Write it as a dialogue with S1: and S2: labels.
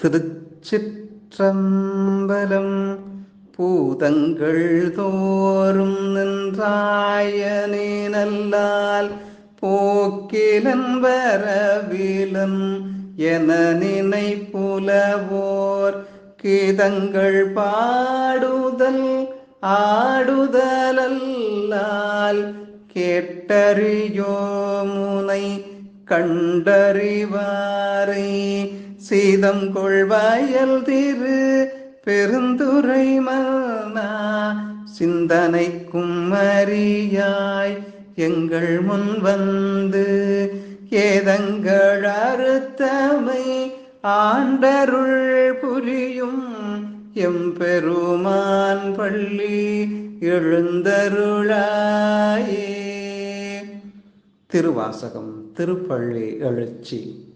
S1: திருச்சிற்றம்பலம் பூதங்கள் தோறும் நின்றாயனே நல்லால் போக்கிலன்பரவிலன் என நினைப்புலவோர் கீதங்கள் பாடுதல் ஆடுதலல்லால் கேட்டறியோ முனை கண்டறிவாரை சீதம் கொள்வாயல் திரு பெருந்துரை மன்னா சிந்தனைக்கும் அறியாய் எங்கள் முன் வந்து. ஏதங்கள் அறுத்தமை ஆண்டருள் புரியும் எம்பெருமான் பள்ளி எழுந்தருளாயே. திருவாசகம் திருப்பள்ளி எழுச்சி.